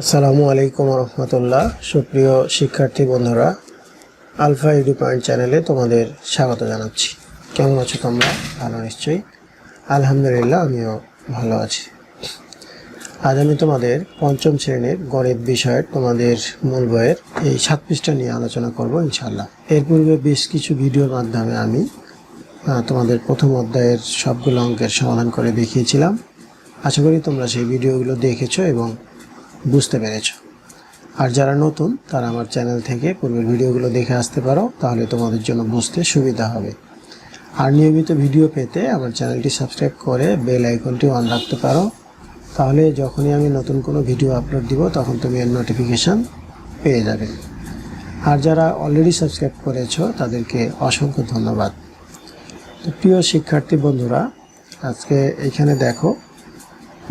আসসালামু আলাইকুম রহমতুল্লাহ সুপ্রিয় শিক্ষার্থী বন্ধুরা, আলফা ইউডি পয়েন্ট চ্যানেলে তোমাদের স্বাগত জানাচ্ছি। কেমন আছো তোমরা? ভালো নিশ্চয়ই। আলহামদুলিল্লাহ, আমিও ভালো আছি। আজ আমি তোমাদের পঞ্চম শ্রেণির গণিত বিষয়ের তোমাদের মূল বইয়ের এই সাত পৃষ্ঠা নিয়ে আলোচনা করব ইনশাল্লাহ এর পূর্বে বেশ কিছু ভিডিওর মাধ্যমে আমি তোমাদের প্রথম অধ্যায়ের সবগুলো অঙ্কের সমাধান করে দেখিয়েছিলাম। আশা করি তোমরা সেই ভিডিওগুলো দেখেছ এবং বুঝতে পেরেছ। আর যারা নতুন, তারা আমার চ্যানেল থেকে পূর্বের ভিডিওগুলো দেখে আসতে পারো, তাহলে তোমাদের জন্য বুঝতে সুবিধা হবে। আর নিয়মিত ভিডিও পেতে আমার চ্যানেলটি সাবস্ক্রাইব করে বেল আইকনটি অন রাখতে পারো। তাহলে যখনই আমি নতুন কোনো ভিডিও আপলোড দিব, তখন তুমি এর নোটিফিকেশান পেয়ে যাবে। আর যারা অলরেডি সাবস্ক্রাইব করেছ, তাদেরকে অসংখ্য ধন্যবাদ। তো প্রিয় শিক্ষার্থী বন্ধুরা, আজকে এখানে দেখো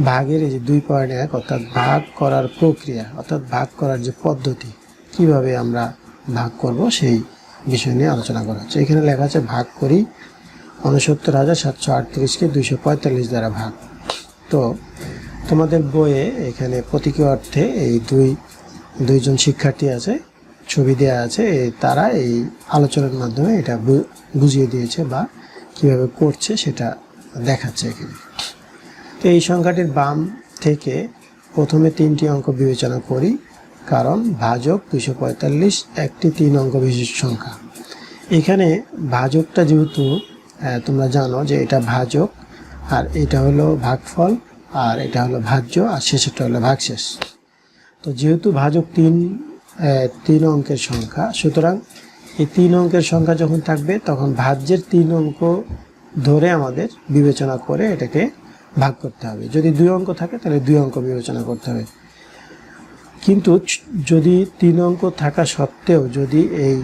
ভাগের এই যে দুই পয়েন্ট এক, অর্থাৎ ভাগ করার প্রক্রিয়া, অর্থাৎ ভাগ করার যে পদ্ধতি, কীভাবে আমরা ভাগ করব সেই বিষয় নিয়ে আলোচনা করা হচ্ছে। এখানে লেখা আছে, ভাগ করি উনসত্তর হাজার সাতশো আটত্রিশকে দুইশো পঁয়তাল্লিশ দ্বারা ভাগ। তো তোমাদের বইয়ে এখানে প্রতীকী অর্থে এই দুই, দুইজন শিক্ষার্থী আছে, ছবি দেওয়া আছে তারা এই আলোচনার মাধ্যমে এটা বুঝিয়ে দিয়েছে বা কীভাবে করছে সেটা দেখাচ্ছে এখানে। তো এই সংখ্যাটির বাম থেকে প্রথমে তিনটি অঙ্ক বিবেচনা করি, কারণ ভাজক দুশো পঁয়তাল্লিশ, একটি তিন অঙ্ক বিশিষ্ট সংখ্যা। এখানে ভাজকটা যেহেতু তোমরা জানো যে এটা ভাজক, আর এটা হলো ভাগফল, আর এটা হলো ভাজ্য, আর শেষেরটা হলো ভাগশেষ। তো যেহেতু ভাজক তিন তিন অঙ্কের সংখ্যা, সুতরাং এই তিন অঙ্কের সংখ্যা যখন থাকবে, তখন ভাজ্যের তিন অঙ্ক ধরে আমাদের বিবেচনা করে এটাকে ভাগ করতে হবে। যদি দুই অঙ্ক থাকে, তাহলে দুই অঙ্ক বিবেচনা করতে হবে। কিন্তু যদি তিন অঙ্ক থাকা সত্ত্বেও যদি এই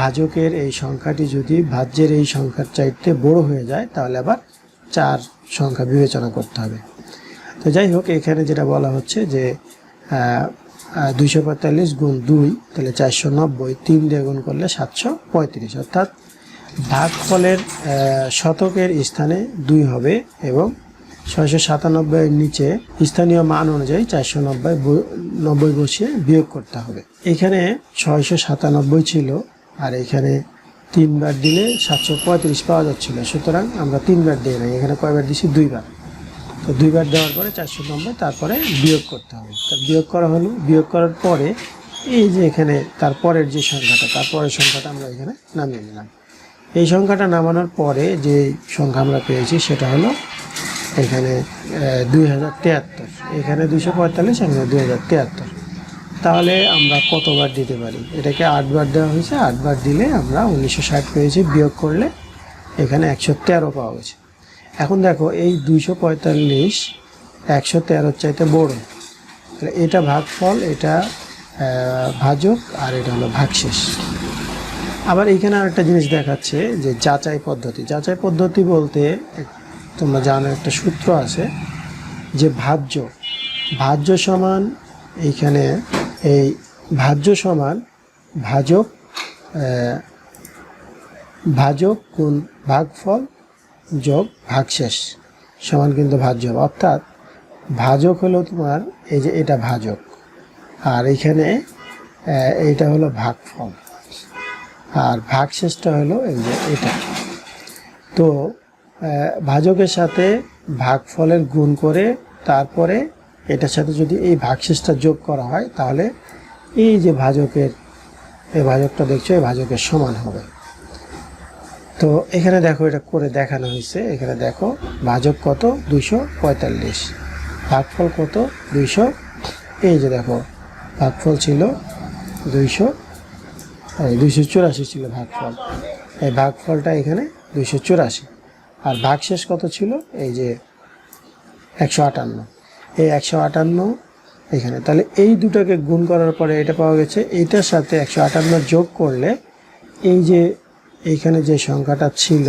ভাজকের এই সংখ্যাটি যদি ভাজ্যের এই সংখ্যার চাইতে বড় হয়ে যায়, তাহলে আবার চার সংখ্যা বিবেচনা করতে হবে। তো যাই হোক, এখানে যেটা বলা হচ্ছে যে দুইশো পঁয়তাল্লিশ গুণ দুই, তাহলে চারশো নব্বই। তিন দিয়ে গুণ করলে সাতশো পঁয়ত্রিশ। অর্থাৎ ভাগফলের শতকের স্থানে দুই হবে এবং ছয়শো সাতানব্বইয়ের নিচে স্থানীয় মান অনুযায়ী চারশো নব্বই নব্বই বসিয়ে বিয়োগ করতে হবে। এখানে ছয়শো সাতানব্বই ছিল আর এখানে তিনবার দিলে সাতশো পঁয়ত্রিশ পাওয়া যাচ্ছিল। সুতরাং আমরা তিনবার দিই নাই, এখানে কয়বার দিছি? দুইবার। তো দুইবার দেওয়ার পরে চারশো নব্বই, তারপরে বিয়োগ করতে হবে। তা বিয়োগ করা হলো। বিয়োগ করার পরে এই যে এখানে তারপরের যে সংখ্যাটা তারপরের সংখ্যাটা আমরা এখানে নামিয়ে নিলাম। এই সংখ্যাটা নামানোর পরে যে সংখ্যা আমরা পেয়েছি সেটা হলো এখানে দুই হাজার তিয়াত্তর। এখানে দুশো পঁয়তাল্লিশ এখানে দুই হাজার তিয়াত্তর। তাহলে আমরা কতবার দিতে পারি? এটাকে আটবার দেওয়া হয়েছে আটবার দিলে আমরা উনিশশো ষাট পেয়েছি বিয়োগ করলে এখানে একশো তেরো পাওয়া গেছে। এখন দেখো এই দুইশো পঁয়তাল্লিশ একশো তেরোর চাইতে বড়। এটা ভাগফল এটা আহ, ভাজক আর এটা হলো ভাগশেষ। আবার এইখানে আরেকটা জিনিস দেখাচ্ছে যে যাচাই পদ্ধতি। যাচাই পদ্ধতি বলতে তোমরা জানো একটা সূত্র আছে যে ভাজ্য ভাজ্য সমান এইখানে এই ভাজ্য সমান ভাজক ভাজক গুণ ভাগফল যোগ ভাগশেষ সমান কিন্তু ভাজ্য। অর্থাৎ ভাজক হলো তোমার এই যে এটা ভাজক, আর এখানে এইটা হলো ভাগফল, আর ভাগশেষটা হলো এই যে এটা। তো ভাজকের সাথে ভাগফলের গুণ করে তারপরে এটার সাথে যদি এই ভাগশেষটা যোগ করা হয়, তাহলে এই যে ভাজকের, এই ভাজকটা দেখছ, এই ভাজকের সমান হবে। তো এখানে দেখো, এটা করে দেখানো হয়েছে। এখানে দেখো, ভাজক কত? দুইশো পঁয়তাল্লিশ। ভাগফল কত? দুইশো। এই যে দেখো, ভাগফল ছিল দুইশো দুইশো চুরাশি ছিল ভাগফল। এই ভাগফলটা এখানে দুইশো চুরাশি। আর ভাগশেষ কত ছিল? এই যে একশো আটান্ন। এই একশো আটান্ন এখানে। তাহলে এই দুটোকে গুণ করার পরে এটা পাওয়া গেছে, এইটার সাথে একশো আটান্ন যোগ করলে এই যে এইখানে যে সংখ্যাটা ছিল,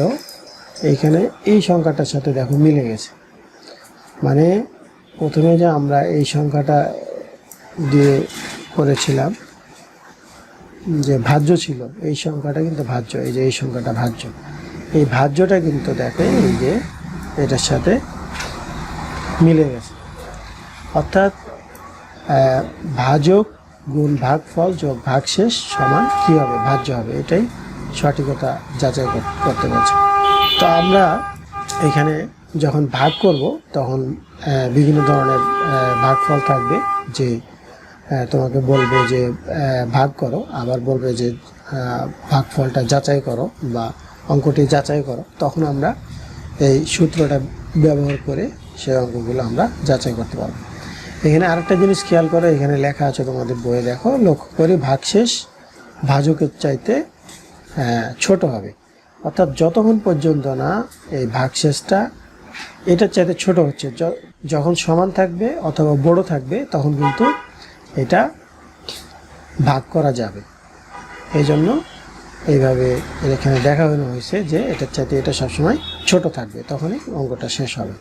এইখানে এই সংখ্যাটার সাথে দেখো মিলে গেছে। মানে প্রথমে যে আমরা এই সংখ্যাটা দিয়ে করেছিলাম, যে ভাজ্য ছিল, এই সংখ্যাটা কিন্তু ভাজ্য, এই যে এই সংখ্যাটা ভাজ্য। এই ভাজ্যটা কিন্তু দেখো, এই যে এটার সাথে মিলে গেছে। অর্থাৎ ভাজক গুণ ভাগফল যোগ ভাগশেষ সমান কী হবে? ভাজ্য হবে। এটাই সঠিকতা যাচাই করতে বলছে। তো আমরা এখানে যখন ভাগ করব, তখন বিভিন্ন ধরনের ভাগফল থাকবে যে তোমাকে বলবে যে ভাগ করো, আবার বলবে যে ভাগফলটা যাচাই করো বা অঙ্কটি যাচাই করো। তখন আমরা এই সূত্রটা ব্যবহার করে সেই অঙ্কগুলো আমরা যাচাই করতে পারব। এখানে আরেকটা জিনিস খেয়াল করো এখানে লেখা আছে তোমাদের বইয়ে দেখো লক্ষ্য করে ভাগশেষ ভাজকের চাইতে আহ, ছোট হবে। অর্থাৎ যতক্ষণ পর্যন্ত না এই ভাগশেষটা এটার চাইতে ছোট হচ্ছে যখন সমান থাকবে অথবা বড় থাকবে তখন কিন্তু এটা ভাগ করা যাবে। এই জন্য এইভাবে এখানে দেখানো হয়েছে যে এটার চাইতে এটা সবসময় ছোট থাকবে, তখনই অঙ্কটা শেষ হবে।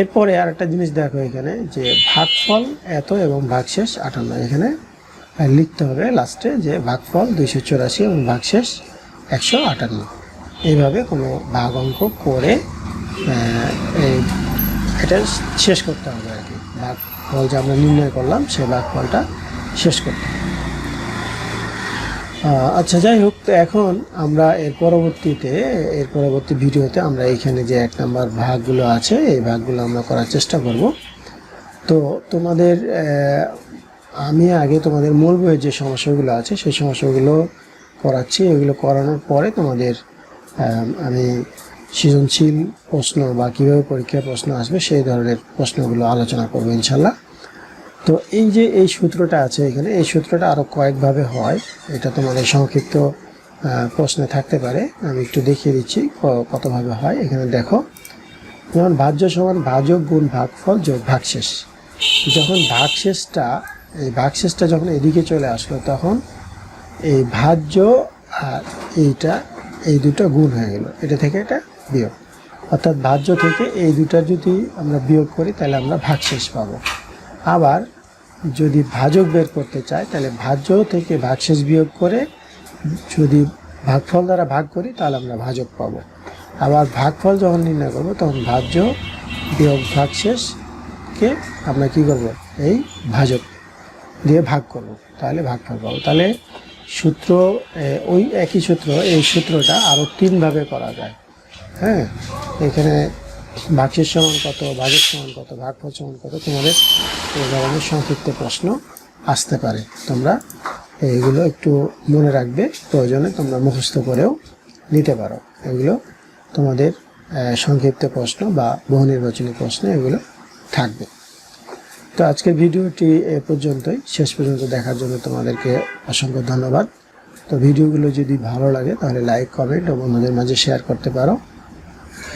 এরপরে আর একটা জিনিস দেখো এখানে যে ভাগফল এত এবং ভাগশেষ আটান্ন। এখানে লিখতে হবে লাস্টে যে ভাগফল দুইশো চুরাশি এবং ভাগশেষ একশো আটান্ন। এইভাবে কোনো ভাগ অঙ্ক করে এই এটা শেষ করতে হবে আর কি। ভাগফল যে আমরা নির্ণয় করলাম, সেই ভাগফলটা শেষ করতে হবে। আচ্ছা যাই হোক, তো এখন আমরা এর পরবর্তীতে, এর পরবর্তী ভিডিওতে আমরা এখানে যে এক নাম্বার ভাগগুলো আছে, এই ভাগগুলো আমরা করার চেষ্টা করব। তো তোমাদের আমি আগে তোমাদের মূল বইয়ের যে সমস্যাগুলো আছে, সেই সমস্যাগুলো করাচ্ছি। এগুলো করানোর পরে তোমাদের আমি সৃজনশীল প্রশ্ন বা কীভাবে পরীক্ষায় প্রশ্ন আসবে, সেই ধরনের প্রশ্নগুলো আলোচনা করব, ইনশাল্লাহ। তো এই যে এই সূত্রটা আছে এখানে, এই সূত্রটা আরও কয়েকভাবে হয়। এটা তোমাদের সংক্ষিপ্ত প্রশ্নে থাকতে পারে। আমি একটু দেখিয়ে দিচ্ছি কতভাবে হয়। এখানে দেখো, যেমন ভাজ্য সমান ভাজক গুণ ভাগফল যোগ ভাগশেষ। যখন ভাগশেষটা, এই ভাগশেষটা যখন এদিকে চলে আসলো, তখন এই ভাজ্য আর এইটা, এই দুটো গুণ হয়ে গেল। এটা থেকে এটা বিয়োগ। অর্থাৎ ভাজ্য থেকে এই দুটা যদি আমরা বিয়োগ করি, তাহলে আমরা ভাগশেষ পাবো। আবার যদি ভাজক বের করতে চাই তাহলে ভাজ্য থেকে ভাগশেষ বিয়োগ করে যদি ভাগফল দ্বারা ভাগ করি, তাহলে আমরা ভাজক পাবো। আবার ভাগফল যখন নির্ণয় করব, তখন ভাজ্য বিয়োগ ভাগশেষকে আমরা কি করব? এই ভাজক দিয়ে ভাগ করব। তাহলে ভাগফল পাবো। তাহলে সূত্র ওই একই সূত্র, এই সূত্রটা আরও তিনভাবে করা যায়। হ্যাঁ? এখানে ভাগশেষ সমান কত ভাগের সমান কত ভাগফল সমান কত, তোমাদের এই ধরনের সংক্ষিপ্ত প্রশ্ন আসতে পারে। তোমরা এইগুলো একটু মনে রাখবে, প্রয়োজনে তোমরা মুখস্থ করেও নিতে পারো। এগুলো তোমাদের সংক্ষিপ্ত প্রশ্ন বা বহু নির্বাচনী প্রশ্ন, এগুলো থাকবে। তো আজকের ভিডিওটি এ পর্যন্তই। শেষ পর্যন্ত দেখার জন্য তোমাদেরকে অসংখ্য ধন্যবাদ। তো ভিডিওগুলো যদি ভালো লাগে, তাহলে লাইক, কমেন্ট ও বন্ধুদের মাঝে শেয়ার করতে পারো।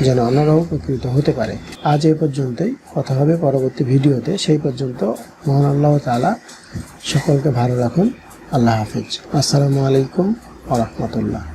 যেন অন্যরাও উপকৃত হতে পারে। আজ এ পর্যন্তই। কথা হবে পরবর্তী ভিডিওতে। সেই পর্যন্ত মোহন আল্লাহ তালা সকলকে ভালো রাখুন। আল্লাহ হাফিজ। আসসালামু আলাইকুম আ রহমতুল্লাহ।